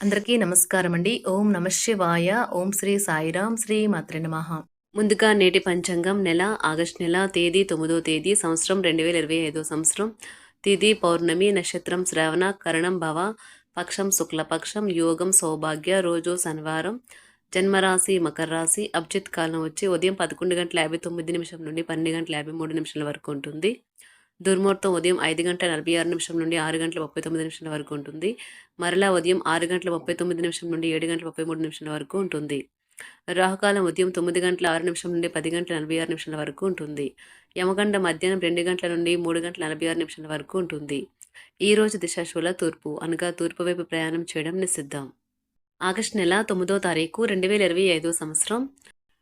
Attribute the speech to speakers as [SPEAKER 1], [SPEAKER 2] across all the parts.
[SPEAKER 1] అందరికీ నమస్కారం అండి. ఓం నమ శివాయ. ఓం శ్రీ సాయిరాం శ్రీ మాత్ర నమః. ముందుగా నేటి పంచాంగం నెల ఆగస్టు నెల తేదీ తొమ్మిదో తేదీ సంవత్సరం రెండు వేల ఇరవై ఐదో సంవత్సరం. తిథి పౌర్ణమి నక్షత్రం శ్రావణ కరణం భవ పక్షం శుక్లపక్షం యోగం సౌభాగ్య రోజు శనివారం జన్మరాశి మకర రాశి అభిజిత్ కాలం వచ్చి ఉదయం పదకొండు గంటల యాభై తొమ్మిది నిమిషం నుండి పన్నెండు గంటల యాభై మూడు నిమిషాల వరకు ఉంటుంది. దుర్ముహూర్తం ఉదయం ఐదు గంటల నలభై ఆరు నిమిషం నుండి ఆరు గంటల ముప్పై తొమ్మిది నిమిషాల వరకు ఉంటుంది. మరలా ఉదయం ఆరు గంటల ముప్పై తొమ్మిది నిమిషం నుండి ఏడు గంటల ముప్పై మూడు నిమిషాల వరకు ఉంటుంది. రాహుకాలం ఉదయం తొమ్మిది గంటల ఆరు నిమిషం నుండి పది గంటల నలభై ఆరు నిమిషాల వరకు ఉంటుంది. యమగండ మధ్యాహ్నం రెండు గంటల నుండి మూడు గంటల నలభై ఆరు నిమిషాల వరకు ఉంటుంది. ఈ రోజు దిశాశూల తూర్పు అనగా తూర్పు వైపు ప్రయాణం చేయడం నిషిద్ధం. ఆగస్టు నెల తొమ్మిదో తారీఖు రెండు వేల ఇరవై ఐదో సంవత్సరం.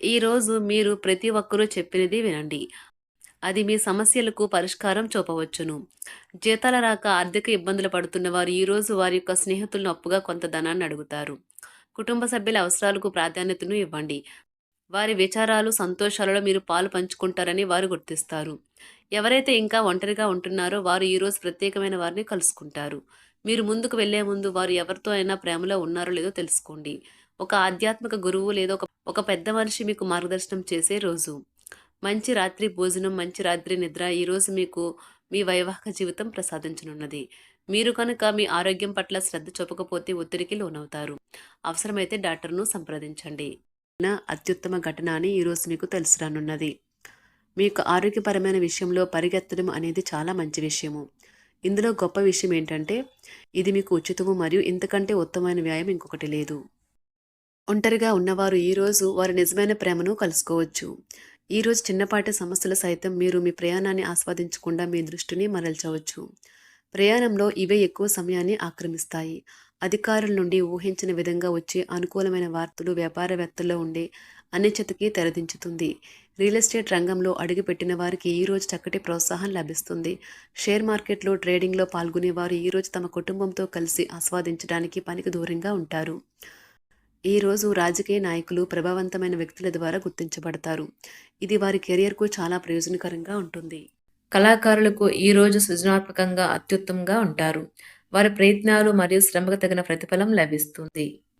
[SPEAKER 1] ఈరోజు మీరు ప్రతి ఒక్కరూ చెప్పినది వినండి. అది మీ సమస్యలకు పరిష్కారం చూపవచ్చును. జీతాల రాక ఆర్థిక ఇబ్బందులు పడుతున్న వారు ఈరోజు వారి యొక్క స్నేహితులను అప్పుగా కొంత ధనాన్ని అడుగుతారు. కుటుంబ సభ్యుల అవసరాలకు ప్రాధాన్యతను ఇవ్వండి. వారి విచారాలు సంతోషాలలో మీరు పాలు పంచుకుంటారని వారు గుర్తిస్తారు. ఎవరైతే ఇంకా ఒంటరిగా ఉంటున్నారో వారు ఈరోజు ప్రత్యేకమైన వారిని కలుసుకుంటారు. మీరు ముందుకు వెళ్ళే ముందు వారు ఎవరితో అయినా ప్రేమలో ఉన్నారో లేదో తెలుసుకోండి. ఒక ఆధ్యాత్మిక గురువు లేదా ఒక ఒక పెద్ద మనిషి మీకు మార్గదర్శనం చేసే రోజు. మంచి రాత్రి భోజనం మంచి రాత్రి నిద్ర ఈరోజు మీకు మీ వైవాహిక జీవితం ప్రసాదించనున్నది. మీరు కనుక మీ ఆరోగ్యం పట్ల శ్రద్ధ చూపకపోతే ఒత్తిడికి లోనవుతారు. అవసరమైతే డాక్టర్ను సంప్రదించండి. నా అత్యుత్తమ ఘటన అని ఈరోజు మీకు తెలుసు రానున్నది. మీకు ఆరోగ్యపరమైన విషయంలో పరిగెత్తడం అనేది చాలా మంచి విషయము. ఇందులో గొప్ప విషయం ఏంటంటే ఇది మీకు ఉచితము మరియు ఇంతకంటే ఉత్తమమైన వ్యాయామం ఇంకొకటి లేదు. ఒంటరిగా ఉన్నవారు ఈరోజు వారి నిజమైన ప్రేమను కలుసుకోవచ్చు. ఈరోజు చిన్నపాటి సమస్యలు సైతం మీరు మీ ప్రయాణాన్ని ఆస్వాదించకుండా మీ దృష్టిని మరల్చవచ్చు. ప్రయాణంలో ఇవే ఎక్కువ సమయాన్ని ఆక్రమిస్తాయి. అధికారుల నుండి ఊహించిన విధంగా వచ్చే అనుకూలమైన వార్తలు వ్యాపారవేత్తల్లో ఉండే అనిశ్చితకి తెరదించుతుంది. రియల్ ఎస్టేట్ రంగంలో అడుగుపెట్టిన వారికి ఈరోజు చక్కటి ప్రోత్సాహం లభిస్తుంది. షేర్ మార్కెట్లో ట్రేడింగ్లో పాల్గొనేవారు ఈరోజు తమ కుటుంబంతో కలిసి ఆస్వాదించడానికి పనికి దూరంగా ఉంటారు. ఈరోజు రాజకీయ నాయకులు ప్రభావవంతమైన వ్యక్తుల ద్వారా గుర్తించబడతారు. ఇది వారి కెరియర్కు చాలా ప్రయోజనకరంగా ఉంటుంది. కళాకారులకు ఈరోజు సృజనాత్మకంగా అత్యుత్తమంగా ఉంటారు. వారి ప్రయత్నాలు మరియు శ్రమకు తగిన ప్రతిఫలం లభిస్తుంది.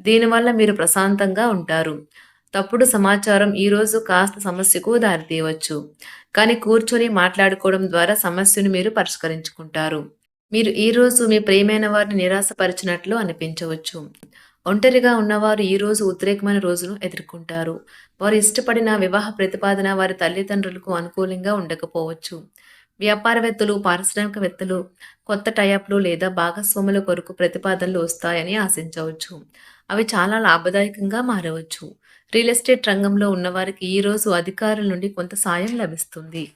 [SPEAKER 1] దీనివల్ల మీరు ప్రశాంతంగా ఉంటారు. తప్పుడు సమాచారం ఈరోజు కాస్త సమస్యకు దారితీయవచ్చు. కానీ కూర్చొని మాట్లాడుకోవడం ద్వారా సమస్యను మీరు పరిష్కరించుకుంటారు. మీరు ఈరోజు మీ ప్రియమైన వారిని నిరాశపరిచినట్లు అనిపించవచ్చు. ఒంటరిగా ఉన్నవారు ఈ రోజు ఉద్రేకమైన రోజును ఎదుర్కొంటారు. వారు ఇష్టపడిన వివాహ ప్రతిపాదన వారి తల్లిదండ్రులకు అనుకూలంగా ఉండకపోవచ్చు. వ్యాపారవేత్తలు పారిశ్రామికవేత్తలు కొత్త టైప్లు లేదా భాగస్వాముల కొరకు ప్రతిపాదనలు వస్తాయని ఆశించవచ్చు. అవి చాలా లాభదాయకంగా మారవచ్చు. రియల్ ఎస్టేట్ రంగంలో ఉన్నవారికి ఈరోజు అధికారుల నుండి కొంత సాయం లభిస్తుంది.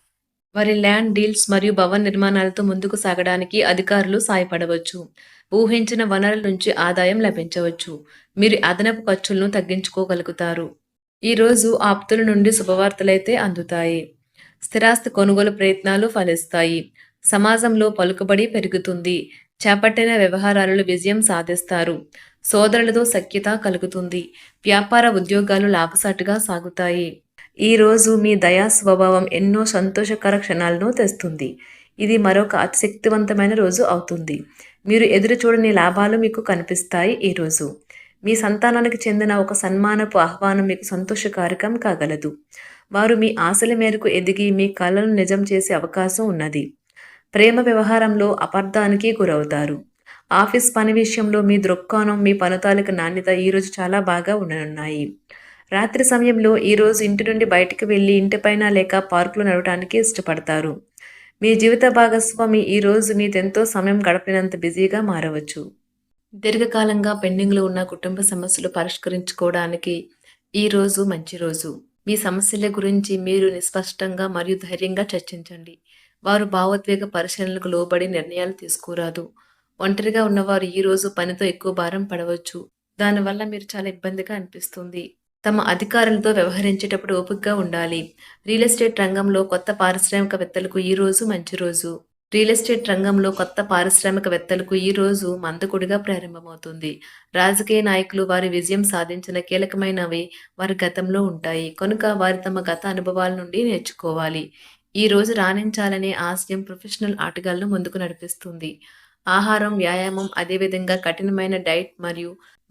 [SPEAKER 1] వారి ల్యాండ్ డీల్స్ మరియు భవన నిర్మాణాలతో ముందుకు సాగడానికి అధికారులు సాయపడవచ్చు. ఊహించిన వనరుల నుంచి ఆదాయం లభించవచ్చు. మీరు అదనపు ఖర్చులను తగ్గించుకోగలుగుతారు. ఈరోజు ఆప్తుల నుండి శుభవార్తలైతే అందుతాయి. స్థిరాస్తి కొనుగోలు ప్రయత్నాలు ఫలిస్తాయి. సమాజంలో పలుకుబడి పెరుగుతుంది. చేపట్టిన వ్యవహారాలలో విజయం సాధిస్తారు. సోదరులతో సఖ్యత కలుగుతుంది. వ్యాపార ఉద్యోగాలు లాభసాటుగా సాగుతాయి. ఈరోజు మీ దయా స్వభావం ఎన్నో సంతోషకర క్షణాలను తెస్తుంది. ఇది మరొక అతిశక్తివంతమైన రోజు అవుతుంది. మీరు ఎదురు చూడని లాభాలు మీకు కనిపిస్తాయి ఈరోజు మీ సంతానానికి చెందిన ఒక సన్మానపు ఆహ్వానం మీకు సంతోషకారకం కాగలదు. వారు మీ ఆశల మేరకు ఎదిగి మీ కళలను నిజం చేసే అవకాశం ఉన్నది. ప్రేమ వ్యవహారంలో అపార్థానికి గురవుతారు. ఆఫీస్ పని విషయంలో మీ దృక్కోణం మీ పనుతాలిక నాణ్యత ఈరోజు చాలా బాగా ఉండనున్నాయి. రాత్రి సమయంలో ఈరోజు ఇంటి నుండి బయటికి వెళ్ళి ఇంటిపైన లేక పార్కులో నడవడానికి ఇష్టపడతారు. మీ జీవిత భాగస్వామి ఈరోజు మీదెంతో సమయం గడపినంత బిజీగా మారవచ్చు. దీర్ఘకాలంగా పెండింగ్లో ఉన్న కుటుంబ సమస్యలు పరిష్కరించుకోవడానికి ఈ రోజు మంచి రోజు. మీ సమస్యల గురించి మీరు నిస్పష్టంగా మరియు ధైర్యంగా చర్చించండి. వారు భావోద్వేగ పరిశీలనలకు లోబడి నిర్ణయాలు తీసుకోరాదు. ఒంటరిగా ఉన్నవారు ఈ రోజు పనితో ఎక్కువ భారం పడవచ్చు. దానివల్ల మీరు చాలా ఇబ్బందిగా అనిపిస్తుంది. తమ అధికారులతో వ్యవహరించేటప్పుడు ఓపికగా ఉండాలి. రియల్ ఎస్టేట్ రంగంలో కొత్త పారిశ్రామికవేత్తలకు ఈ రోజు మంచి రోజు. రియల్ ఎస్టేట్ రంగంలో కొత్త పారిశ్రామికవేత్తలకు ఈ రోజు మందకుడిగా ప్రారంభమవుతుంది. రాజకీయ నాయకులు వారి విజయం సాధించిన కీలకమైనవి వారి గతంలో ఉంటాయి. కనుక వారి తమ గత అనుభవాల నుండి నేర్చుకోవాలి. ఈ రోజు రాణించాలనే ఆశయం ప్రొఫెషనల్ ఆటగాళ్ళను ముందుకు నడిపిస్తుంది. ఆహారం వ్యాయామం అదేవిధంగా కఠినమైన డైట్ మరియు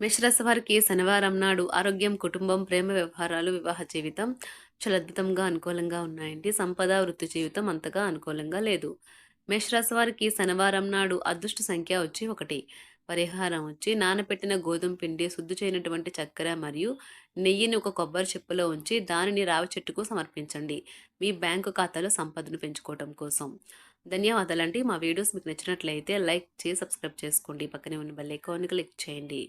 [SPEAKER 1] మేషరాశి వారికి శనివారం నాడు ఆరోగ్యం కుటుంబం ప్రేమ వ్యవహారాలు వివాహ జీవితం చాలా అద్భుతంగా అనుకూలంగా ఉన్నాయండి సంపద వృత్తి జీవితం అంతగా అనుకూలంగా లేదు. మేషరాశి వారికి శనివారం నాడు అదృష్ట సంఖ్య వచ్చి ఒకటి. పరిహారం వచ్చి నానబెట్టిన గోధుమ పిండి శుద్ధి చేయనటువంటి చక్కెర మరియు నెయ్యిని ఒక కొబ్బరి చెప్పులో ఉంచి దానిని రావి చెట్టుకు సమర్పించండి. మీ బ్యాంకు ఖాతాలో సంపదను పెంచుకోవటం కోసం. ధన్యవాదాలండి. మా వీడియోస్ మీకు నచ్చినట్లయితే లైక్ చేసి సబ్స్క్రైబ్ చేసుకోండి. పక్కనే ఉన్న బెల్ ఐకాన్ని క్లిక్ చేయండి.